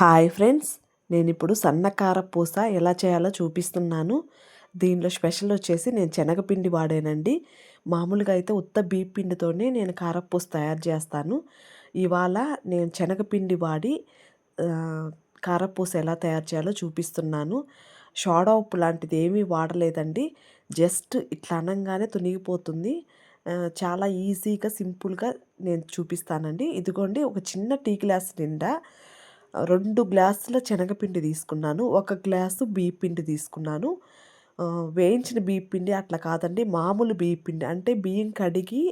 Hi friends నేను ఇప్పుడు సన్నకార పూస ఎలా చేయాలో చూపిస్తున్నాను. దీనిలో స్పెషల్ వచ్చేసి నేను శనగపిండి వాడానండి. మామూలుగా అయితే ఉత్త బీప్ పిండితోనే నేను కారపూస తయారు చేస్తాను. ఇవాళ నేను శనగపిండి వాడి కారపూస ఎలా తయారు చేయాలో చూపిస్తున్నాను. షోడా ఉప్పు లాంటిది ఏమీ వాడలేదండి. జస్ట్ ఇట్లా అనగానే తునిగిపోతుంది. చాలా ఈజీగా సింపుల్గా నేను చూపిస్తానండి. ఇదిగోండి ఒక చిన్న టీ గ్లాస్ నిండా రెండు గ్లాసుల శనగపిండి తీసుకున్నాను. ఒక గ్లాసు బియ్యపిండి తీసుకున్నాను. వేయించిన బియ్యపిండి అట్లా కాదండి మామూలు బియ్యపిండి అంటే బియ్యం కడిగి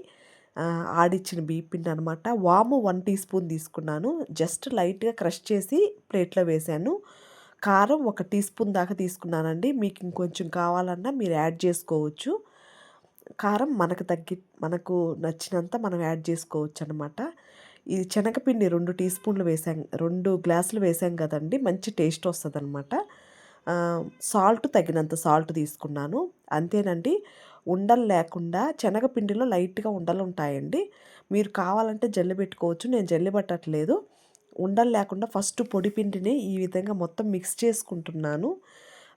ఆడిచ్చిన బియ్యపిండి అనమాట వాము వన్ టీ స్పూన్ తీసుకున్నాను. జస్ట్ లైట్గా క్రష్ చేసి ప్లేట్లో వేసాను. కారం ఒక టీ స్పూన్ దాకా తీసుకున్నానండి. మీకు ఇంకొంచెం కావాలన్నా మీరు యాడ్ చేసుకోవచ్చు. కారం మనకు తగ్గి మనకు నచ్చినంత మనం యాడ్ చేసుకోవచ్చు అనమాట ఈ శనగపిండి రెండు టీ స్పూన్లు వేసాం రెండు గ్లాసులు వేసాం కదండి మంచి టేస్ట్ వస్తుంది అనమాట సాల్ట్ తగినంత సాల్ట్ తీసుకున్నాను. అంతేనండి ఉండలు లేకుండా శనగపిండిలో లైట్గా ఉండలు ఉంటాయండి. మీరు కావాలంటే జల్లి పెట్టుకోవచ్చు నేను జల్లి పట్టట్లేదు. ఉండలు లేకుండా ఫస్ట్ పొడి పిండిని ఈ విధంగా మొత్తం మిక్స్ చేసుకుంటున్నాను.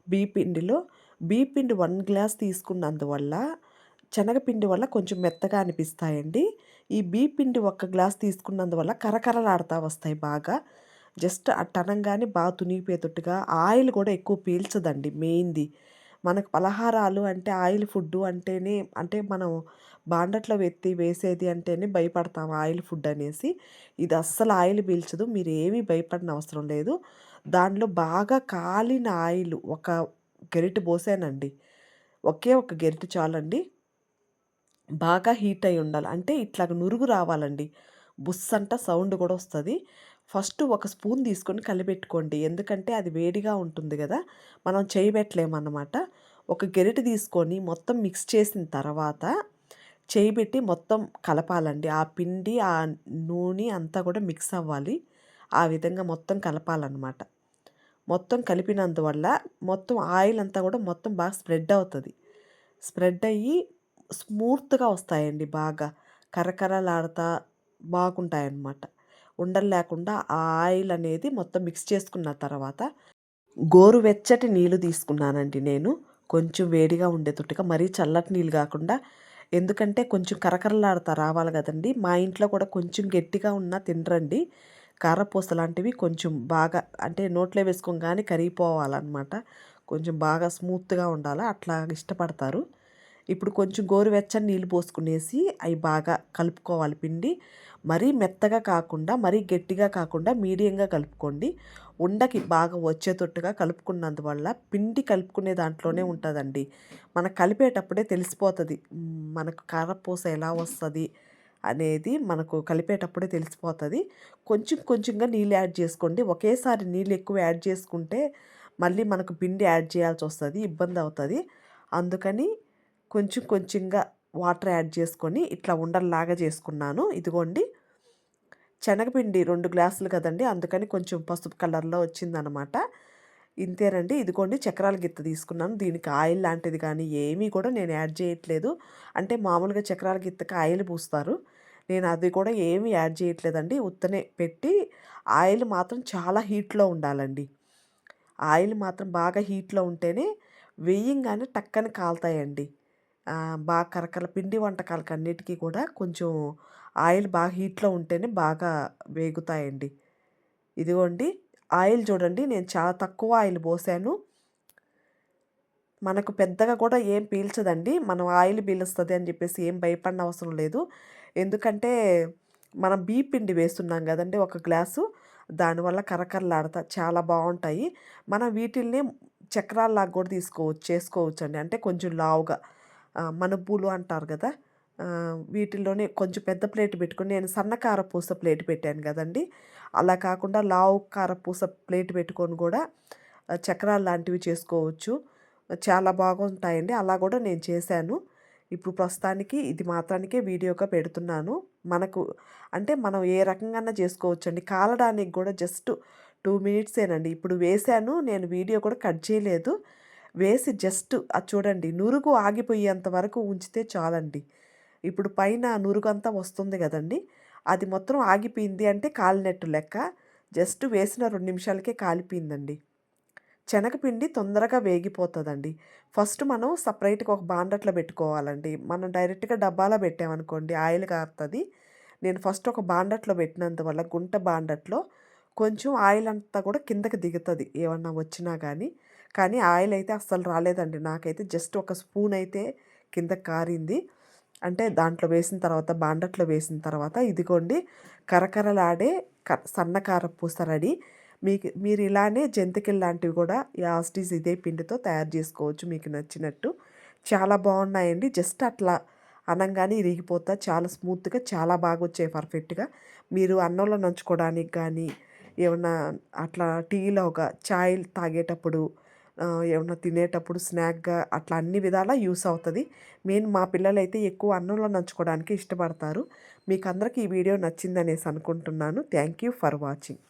బీ పిండిలో బీ పిండి వన్ గ్లాస్ తీసుకున్నందువల్ల శనగపిండి వల్ల కొంచెం మెత్తగా అనిపిస్తాయండి. ఈ బీ పిండి ఒక్క గ్లాస్ తీసుకున్నందువల్ల కరకరలాడుతూ వస్తాయి బాగా. జస్ట్ అట్టనంగానే బాగా తునిగిపోయేటట్టుగా ఆయిల్ కూడా ఎక్కువ పీల్చదండి మెయిన్ది. మనకు పలహారాలు అంటే ఆయిల్ ఫుడ్ అంటేనే అంటే మనం బాండట్లో వెత్తి వేసేది అంటేనే భయపడతాం ఆయిల్ ఫుడ్ అనేసి. ఇది అస్సలు ఆయిల్ పీల్చదు మీరు ఏమీ భయపడిన అవసరం లేదు. దానిలో బాగా కాలిన ఆయిల్ ఒక గెరిట పోసానండి. ఒకే ఒక గెరిట చాలండి. బాగా హీట్ అయి ఉండాలి. అంటే ఇట్లా నురుగు రావాలండి. బుస్ అంట సౌండ్ కూడా వస్తుంది. ఫస్ట్ ఒక స్పూన్ తీసుకొని కలిపెట్టుకోండి. ఎందుకంటే అది వేడిగా ఉంటుంది కదా. మనం చేయబెట్టలేమన్నమాట. ఒక గెరిట తీసుకొని మొత్తం మిక్స్ చేసిన తర్వాత చేయి పెట్టి మొత్తం కలపాలండి. ఆ పిండి ఆ నూనె అంతా కూడా మిక్స్ అవ్వాలి. ఆ విధంగా మొత్తం కలపాలన్నమాట. మొత్తం కలిపినందువల్ల మొత్తం ఆయిల్ అంతా కూడా మొత్తం బాగా స్ప్రెడ్ అవుతుంది. స్ప్రెడ్ అయ్యి స్మూత్గా వస్తాయండి బాగా. కరకరలాడుతూ బాగుంటాయన్నమాట. ఉండలు లేకుండా ఆ ఆయిల్ అనేది మొత్తం మిక్స్ చేసుకున్న తర్వాత గోరువెచ్చటి నీళ్ళు తీసుకున్నానండి నేను. కొంచెం వేడిగా ఉండేటట్టుగా మరీ చల్లటి నీళ్ళు కాకుండా. ఎందుకంటే కొంచెం కరకరలాడుతా రావాలి కదండి. మా ఇంట్లో కూడా కొంచెం గట్టిగా ఉన్నా తినరండి. కారపూస లాంటివి కొంచెం బాగా అంటే నోట్లో వేసుకోగానే కరిగిపోవాలన్నమాట. కొంచెం బాగా స్మూత్గా ఉండాలి అట్లా ఇష్టపడతారు. ఇప్పుడు కొంచెం గోరువెచ్చని నీళ్ళు పోసుకునేసి అవి బాగా కలుపుకోవాలి పిండి. మరీ మెత్తగా కాకుండా మరీ గట్టిగా కాకుండా మీడియంగా కలుపుకోండి. ఉండకి బాగా వచ్చేటట్టుగా కలుపుకున్నందువల్ల పిండి కలుపుకునే దాంట్లోనే ఉంటుందండి. మనకు కలిపేటప్పుడే తెలిసిపోతుంది. మనకు కారపూస ఎలా వస్తుంది అనేది మనకు కలిపేటప్పుడే తెలిసిపోతుంది. కొంచెం కొంచెంగా నీళ్ళు యాడ్ చేసుకోండి. ఒకేసారి నీళ్ళు ఎక్కువ యాడ్ చేసుకుంటే మళ్ళీ మనకు పిండి యాడ్ చేయాల్సి వస్తుంది ఇబ్బంది అవుతుంది. అందుకని కొంచెం కొంచెంగా వాటర్ యాడ్ చేసుకొని ఇట్లా ఉండల్లాగా చేసుకున్నాను. ఇదిగోండి. శనగపిండి రెండు గ్లాసులు కదండి. అందుకని కొంచెం పసుపు కలర్లో వచ్చిందనమాట. ఇంతేనండి. ఇదిగోండి. చక్రాల గిత్త తీసుకున్నాను. దీనికి ఆయిల్ లాంటిది కానీ ఏమీ కూడా నేను యాడ్ చేయట్లేదు. అంటే మామూలుగా చక్రాల గిత్తకి ఆయిల్ పూస్తారు. నేను అది కూడా ఏమీ యాడ్ చేయట్లేదండి. ఉత్తనే పెట్టి ఆయిల్ మాత్రం చాలా హీట్లో ఉండాలండి. ఆయిల్ మాత్రం బాగా హీట్లో ఉంటేనే వేయంగానే టక్కని కాలుతాయండి. బాగా కరకర పిండి వంటకాలకి అన్నిటికీ కూడా కొంచెం ఆయిల్ బాగా హీట్లో ఉంటేనే బాగా వేగుతాయండి. ఇదిగోండి ఆయిల్ చూడండి నేను చాలా తక్కువ ఆయిల్ పోసాను. మనకు పెద్దగా కూడా ఏం పీల్చదండి. మనం ఆయిల్ పీలుస్తుంది అని చెప్పేసి ఏం భయపడిన అవసరం లేదు. ఎందుకంటే మనం బీ పిండి వేస్తున్నాం కదండి ఒక గ్లాసు. దానివల్ల కరకరలాడతా చాలా బాగుంటాయి. మనం వీటిల్ని చక్రాల్లాగా కూడా తీసుకోవచ్చు చేసుకోవచ్చు అండి అంటే కొంచెం లావుగా. మనుబులు అంటారు కదా వీటిల్లోనే కొంచెం పెద్ద ప్లేట్ పెట్టుకొని నేను సన్న కారపూస ప్లేట్ పెట్టాను కదండి. అలా కాకుండా లావు కారపూస ప్లేట్ పెట్టుకొని కూడా చక్రాలు లాంటివి చేసుకోవచ్చు. చాలా బాగుంటాయండి. అలా కూడా నేను చేశాను. ఇప్పుడు ప్రస్తుతానికి ఇది మాత్రానికే వీడియోగా పెడుతున్నాను. మనకు అంటే మనం ఏ రకంగా చేసుకోవచ్చు అండి కాలడానికి కూడా జస్ట్ టూ మినిట్సేనండి. ఇప్పుడు వేశాను నేను వీడియో కూడా కట్ చేయలేదు. వేసి జస్ట్ అది చూడండి నురుగు ఆగిపోయేంత వరకు ఉంచితే చాలండి. ఇప్పుడు పైన నురుగు అంతా వస్తుంది కదండి అది మొత్తం ఆగిపోయింది అంటే కాలినట్టు లెక్క జస్ట్ వేసిన రెండు నిమిషాలకే కాలిపోయిందండి. శనగపిండి తొందరగా వేగిపోతుందండి. ఫస్ట్ మనం సపరేట్గా ఒక బాండట్లో పెట్టుకోవాలండి. మనం డైరెక్ట్గా డబ్బాలో పెట్టామనుకోండి ఆయిల్ కారుతుంది. నేను ఫస్ట్ ఒక బాండట్లో పెట్టినందువల్ల గుంట బాండట్లో కొంచెం ఆయిల్ అంతా కూడా కిందకి దిగుతుంది. ఏమన్నా వచ్చినా కానీ కానీ ఆయిల్ అయితే అస్సలు రాలేదండి. నాకైతే జస్ట్ ఒక స్పూన్ అయితే కింద కారింది. అంటే దాంట్లో వేసిన తర్వాత బాండట్లో వేసిన తర్వాత ఇదిగోండి కరకరలాడే క సన్నకార పూస రెడీ. మీకు మీరు ఇలానే జంతికలు లాంటివి కూడా యాస్టీస్ ఇదే పిండితో తయారు చేసుకోవచ్చు మీకు నచ్చినట్టు. చాలా బాగున్నాయండి. జస్ట్ అట్లా అనంగానే ఇరిగిపోతా చాలా స్మూత్గా చాలా బాగా వచ్చాయి పర్ఫెక్ట్గా. మీరు అన్నంలో నంచుకోవడానికి కానీ ఏమన్నా అట్లా టీలో ఒక చాయ్ తాగేటప్పుడు ఏమన్నా తినేటప్పుడు స్నాక్గా అట్లా అన్ని విధాలా యూస్ అవుతుంది. మెయిన్ మా పిల్లలు అయితే ఎక్కువ అన్నంలో నంచుకోవడానికి ఇష్టపడతారు. మీకు అందరికీ ఈ వీడియో నచ్చిందనేసి అనుకుంటున్నాను. Thank you for watching.